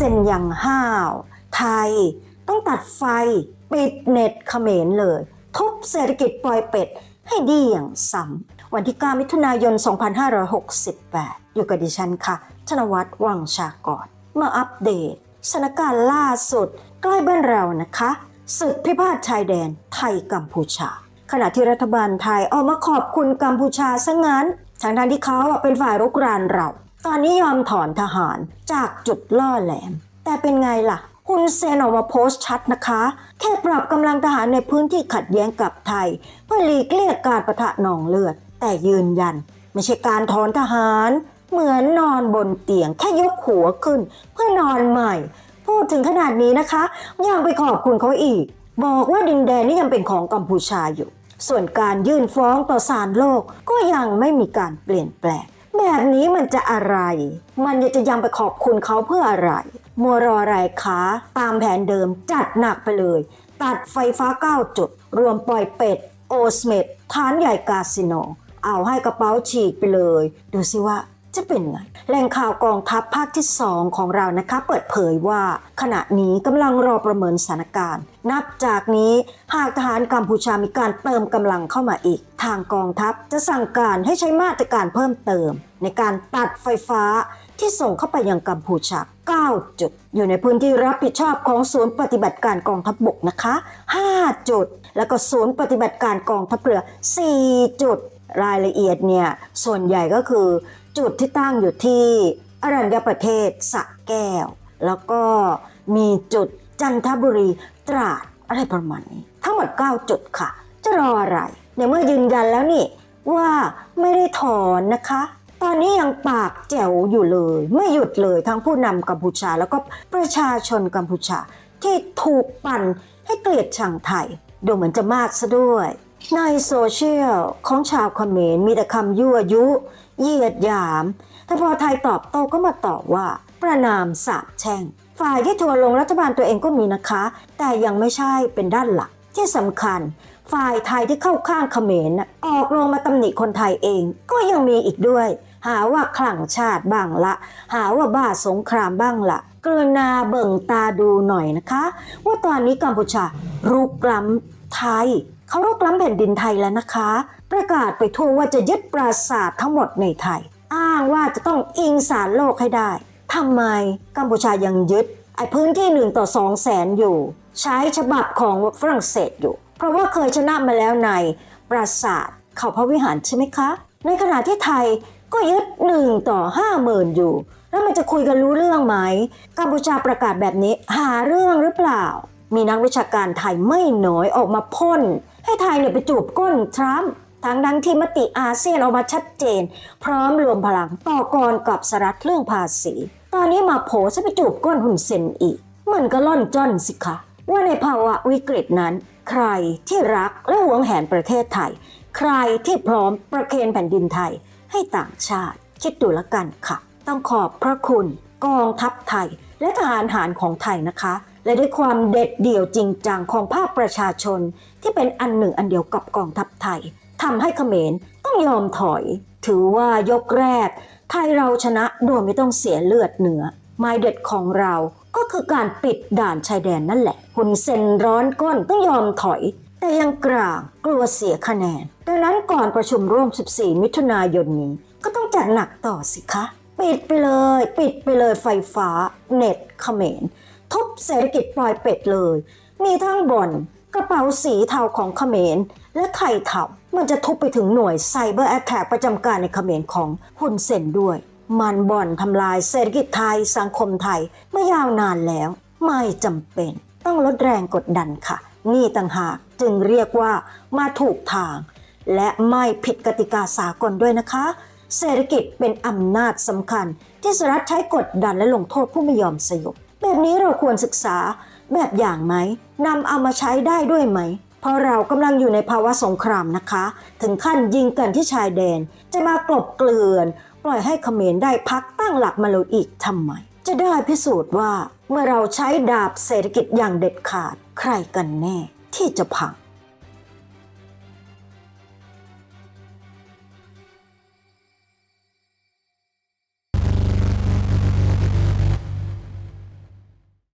เซ็นย่างห้าว ไทยต้องตัดไฟปิดเน็ตเขมรเลย ทุบเศรษฐกิจปล่อยเป็ดให้ดีอย่างซ้ำวันที่ 9 มิถุนายน 2568 อยู่กับดิฉันค่ะธนวัฒน์วังชากรมาอัปเดตสถานการณ์ล่าสุด ใกล้บ้านเรานะคะศึกพิพาทชายแดนไทยกัมพูชา ขณะที่รัฐบาลไทยออกมาขอบคุณกัมพูชาซะงั้นทั้งทางที่เขาเป็นฝ่ายรุกรานเรา ตอนนี้ยอมถอนทหารจากจุดล่อแหลม แต่เป็นไงล่ะฮุนเซนออกมาโพสต์ชัดนะคะ แค่ปรับกำลังทหารในพื้นที่ขัดแย้งกับไทย เพื่อหลีกเลี่ยงการประทะหนองเลือด แต่ยืนยัน ไม่ใช่การถอนทหาร เหมือนนอนบนเตียง แค่ยกหัวขึ้น เพื่อนอนใหม่ พูดถึงขนาดนี้นะคะ ยังไปขอบคุณเขาอีก บอกว่าดินแดนนี่ยังเป็นของกัมพูชาอยู่ ส่วนการยื่นฟ้องต่อศาลโลกก็ยังไม่มีการเปลี่ยนแปลง แบบนี้มันจะอะไร มันจะยังไปขอบคุณเขาเพื่ออะไร มัวรออะไรคะ ตามแผนเดิมจัดหนักไปเลย ตัดไฟฟ้า 9 จุด รวมปล่อยเป็ด โอสเมดฐานใหญ่กาสิโน เอาให้กระเป๋าฉีกไปเลย ดูสิว่า จะเป็นไงแหล่งข่าวกองทัพภาคที่ 2 ของเรานะคะ เปิดเผยว่า ขณะนี้กำลังรอประเมินสถานการณ์ นับจากนี้หากทหารกัมพูชามีการเติมกำลังเข้ามาอีก ทางกองทัพจะสั่งการให้ใช้มาตรการเพิ่มเติม ในการตัดไฟฟ้าที่ส่งเข้าไปยังกัมพูชา 9 จุด อยู่ในพื้นที่รับผิดชอบของศูนย์ปฏิบัติการกองทัพบกนะคะ 5 จุด แล้วก็ศูนย์ปฏิบัติการกองทัพเรือ 4 จุด รายละเอียดเนี่ยส่วนใหญ่ก็คือจุดที่ตั้งอยู่ที่อรัญญประเทศสระแก้ว แล้วก็มีจุดจันทบุรีตราดอะไรประมาณนี้ ทั้งหมด 9 จุดค่ะ จะรออะไรในเมื่อยืนยันแล้วนี่ว่าไม่ได้ถอนนะคะ ตอนนี้ยังปากแจ๋วอยู่เลย ไม่หยุดเลยทั้งผู้นำกัมพูชา แล้วก็ประชาชนกัมพูชา ที่ถูกปั่นให้เกลียดชังไทย ดูเหมือนจะมากซะด้วย ในโซเชียลของชาวเขมรมีแต่คำยั่วยุ เยียดหยาม แต่พอไทยตอบโต้ก็มาตอบว่า ประนามสาบแช่ง ฝ่ายที่ทัวลงรัฐบาลตัวเองก็มีนะคะ แต่ยังไม่ใช่เป็นด้านหลัก ที่สำคัญ ฝ่ายไทยที่เข้าข้างเขมรนะออกลงมาตำหนิคนไทยเอง ก็ยังมีอีกด้วย หาว่าคลั่งชาติบ้างละ หาว่าบ้าสงครามบ้างละกรุณาเบิ่งตาดูหน่อยนะคะ ว่าตอนนี้กัมพูชารุกล้ำไทย เขารุกล้ำแผ่นดินไทยแล้วนะคะ ประกาศไปทั่วว่าจะยึดปราสาททั้งหมดในไทย อ้างว่าจะต้องอิงสารโลกให้ได้ทำไมกัมพูชายังยึดไอพื้นที่หนึ่งต่อสองแสนอยู่ ใช้ฉบับของฝรั่งเศสอยู่ เพราะว่าเคยชนะมาแล้วในปราสาทเขาพระวิหารใช่ไหมคะ ในขณะที่ไทยก็ยึดหนึ่งต่อห้าหมื่นอยู่ แล้วมันจะคุยกันรู้เรื่องไหมกัมพูชาประกาศแบบนี้หาเรื่องหรือเปล่า มีนักวิชาการไทยไม่น้อยออกมาพ่น ให้ไทยเนี่ยไปจูบก้นทรัมป์ทั้งดังที่มติอาเซียนออกมาชัดเจน พร้อมรวมพลังต่อกรกับสหรัฐเรื่องภาษี ตอนนี้มาโผจะไปจูบก้นหุ่นเซนอีก มันก็ล่อนจ้อนสิคะว่าในภาวะวิกฤตนั้น ใครที่รักและหวงแหนประเทศไทย ใครที่พร้อมประเคนแผ่นดินไทย ให้ต่างชาติ คิดดูละกันค่ะ ต้องขอบพระคุณ กองทัพไทย และทหารหารของไทยนะคะ และด้วยความเด็ดเดี่ยวจริงจังของภาคประชาชนที่เป็นอันหนึ่งอันเดียวกับกองทัพไทยทำให้เขมรต้องยอมถอย ถือว่ายกแรก ไทยเราชนะโดยไม่ต้องเสียเลือดเนื้อไม้เด็ดของเราก็คือการปิดด่านชายแดนนั่นแหละหุนเซนร้อนก้นต้องยอมถอย แต่ยังกลางกลัวเสียคะแนน ดังนั้นก่อนประชุมร่วม 14 มิถุนายนนี้ ก็ต้องจัดหนักต่อสิคะ ปิดไปเลย ปิดไปเลยไฟฟ้า เน็ตเขมร ทุบเศรษฐกิจปลอยเป็ดเลย มีทั้งบ่อนกระเป๋าสีเทาของเขมร และไข่เทามันจะทุบไปถึงหน่วยไซเบอร์แอ t แทกประจำการในเขมรของฮุนเซนด้วย มันบ่อนทำลายเศรษฐกิจไทยสังคมไทยเมื่อยาวนานแล้ว ไม่จำเป็น ต้องลดแรงกดดันค่ะ นี่ต่างหากจึงเรียกว่ามาถูกทาง และไม่ผิดกติกาสากลด้วยนะคะ เศรษฐกิจเป็นอำนาจสำคัญ ที่สหรัฐใช้กดดันและลงโทษผู้ไม่ยอมสยบ แบบนี้เราควรศึกษาแบบอย่างไหมนำเอามาใช้ได้ด้วยไหม เพราะเรากำลังอยู่ในภาวะสงครามนะคะ ถึงขั้นยิงกันที่ชายแดน จะมากลบเกลื่อน ปล่อยให้เขมรได้พักตั้งหลักมาเลยอีกทำไม จะได้พิสูจน์ว่าเมื่อเราใช้ดาบเศรษฐกิจอย่างเด็ดขาดใครกันแน่ที่จะพัง